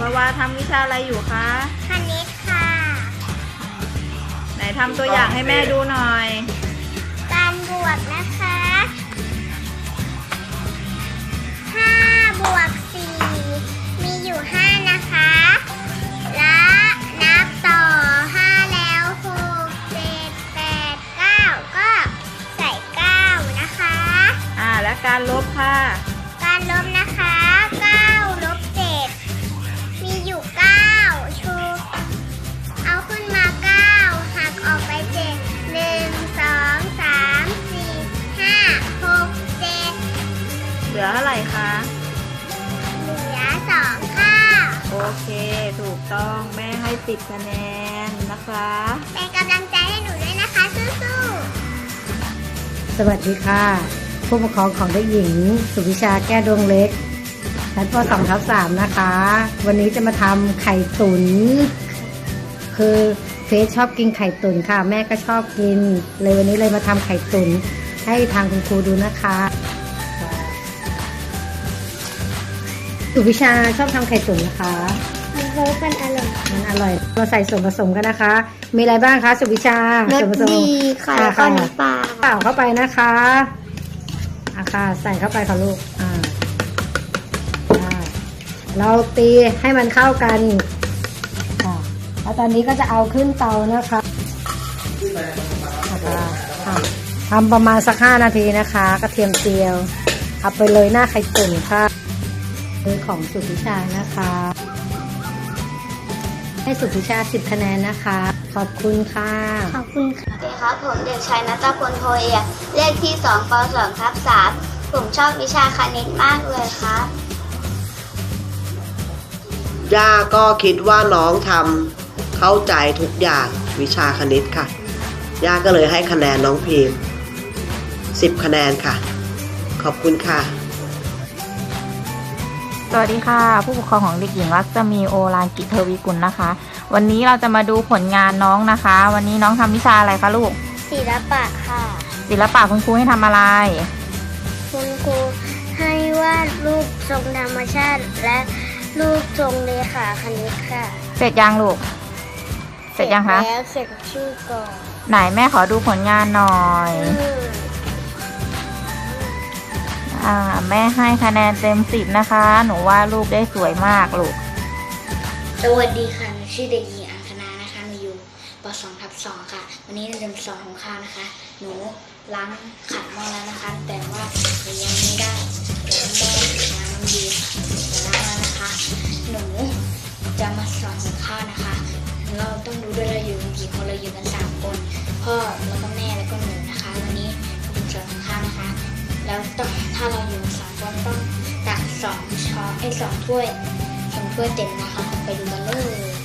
วาวาทำวิชาอะไรอยู่คะคณิตค่ะ ไหนทำตัวอย่างให้แม่ดูหน่อย การบวกนะคะห้าบวกสี่มีอยู่ห้านะคะ และนับต่อห้าแล้วหกเจ็ดแปดเก้าก็ใส่เก้านะคะ อ่า และการลบค่ะ 7เหลือเท่าไหร่คะเหลือ2ค่ะ โอเค ถูกต้องแม่ให้สิบคะแนนนะคะ เป็นกำลังใจให้หนูด้วยนะคะ สู้สวัสดีค่ะ ผู้ปกครองของเด็กหญิง สุวิชาแก้วดวงเล็กชั้นป .2 ทับ3นะคะ วันนี้จะมาทำไข่ตุนคือเฟซชอบกินไข่ตุนค่ะ แม่ก็ชอบกิน เลยวันนี้เลยมาทำไข่ตุนให้ทางคุณครูดูนะคะ สุวิชาชอบทำไข่ตุนนะคะๆมันเวิร์กมันอร่อยมันอร่อย เราใส่ส่วนผสมกันนะคะ มีอะไรบ้างคะสุวิชารสส่วนผสมดีค่ะแล้วก็น้ำปลาเปล่าเข้าไปนะคะอะค่ะใส่เข้าไปค่ะลูกอ่าได้เราตีให้มันเข้ากันค่ะแล้วตอนนี้ก็จะเอาขึ้นเตานะคะนะคะค่ะทำประมาณสักห้านาทีนะคะ กระเทียมเจียวเอาไปเลยหน้าไข่ตุ๋นค่ะ มือของสุพิชานะคะ ให้สุพิชาสิบคะแนนนะคะ ขอบคุณค่ะ ขอบคุณค่ะสวัสดีครับผมเด็กชายนัตพลโพเอียเลขที่2ป2ทับ3ผมชอบวิชาคณิตมากเลยครับย่าก็คิดว่าน้องทำเข้าใจทุกอย่างวิชาคณิตค่ะ ย่าก็เลยให้คะแนนน้องพิมพ์10 คะแนนค่ะ ขอบคุณค่ะ สวัสดีค่ะ ผู้ปกครองของเด็กหญิงรักจะมีโอรานกิจเทวีกุลนะคะ วันนี้เราจะมาดูผลงานน้องนะคะ วันนี้น้องทำวิชาอะไรคะลูก ศิลปะค่ะ ศิลปะคุณครูให้ทำอะไร คุณครูให้วาดรูปทรงธรรมชาติ และรูปทรงเลขาคณิตค่ะ เสร็จยังลูก เสร็จยังคะแล้วเขียนชื่อก่อนไหนแม่ขอดูผลงานหน่อยอืมอ่า แม่ให้คะแนนเต็มสิบนะคะ หนูว่ารูปได้สวยมากลูก สวัสดีค่ะหนูชื่อเด็กหญิงอังคณานะคะหนูอยู่ป 2 ทับ2ค่ะ วันนี้เราจะมาสอนของข้าวนะคะ หนูล้างขัดหม้อแล้วนะคะ แต่ว่าหนูยังไม่ได้ล้างหม้อน้ำมันดีค่ะล้างแล้วนะคะ หนูจะมาสอนของข้าวนะคะ เราต้องดูด้วยเราอยู่กันกี่คนเราอยู่กันสามคนพ่อแล้วก็แม่ แล้วต้องถ้าเราอยู่สามคนต้องตักสองช้อนไอ้สองถ้วยสองถ้วยเต็มนะคะ ไปดูกันเลย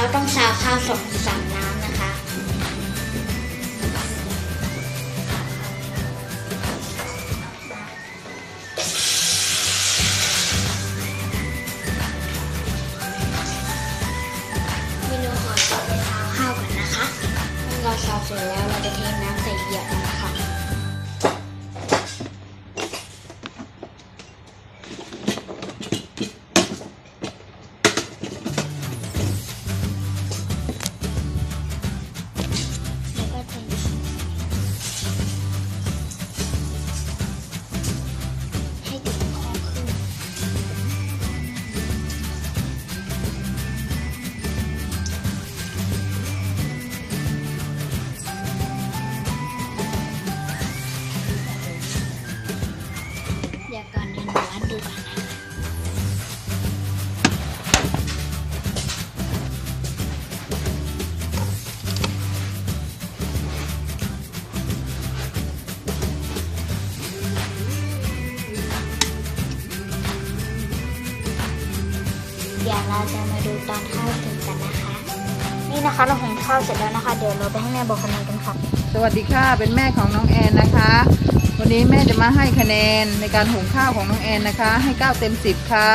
แล้วต้องซาวข้าวสองสามน้ำนะคะ เมนูขอตัวไปซาวข้าวก่อนนะคะเมื่อเราซาวเสร็จแล้วเราจะเทน้ำใส่เหยือก จะมาดูตอนข้าวถึงกันนะคะ นี่นะคะเราหุงข้าวเสร็จแล้วนะคะ เดี๋ยวเราไปให้แม่บอกคะแนนกันค่ะ สวัสดีค่ะ เป็นแม่ของน้องแอนนะคะ วันนี้แม่จะมาให้คะแนนในการหุงข้าวของน้องแอนนะคะ ให้9เต็ม10ค่ะ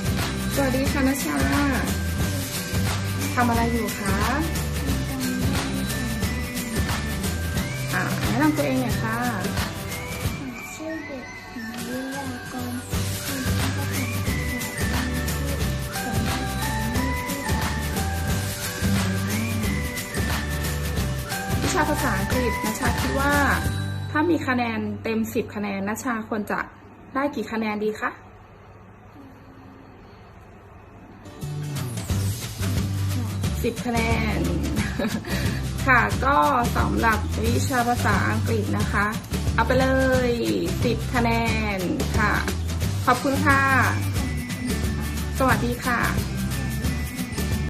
สวัสดีค่ะนัชชาทำอะไรอยู่คะอ่าแนะนำตัวเองหน่อยค่ะ ชาภาษาอังกฤษนัชชาคิดว่า ถ้ามีคะแนนเต็ม 10 คะแนนนัชชาควรจะได้กี่คะแนนดีคะสิบคะแนน ค่ะก็สำหรับวิชาภาษาอังกฤษนะคะ เอาไปเลยสิบคะแนนค่ะ ขอบคุณค่ะ สวัสดีค่ะ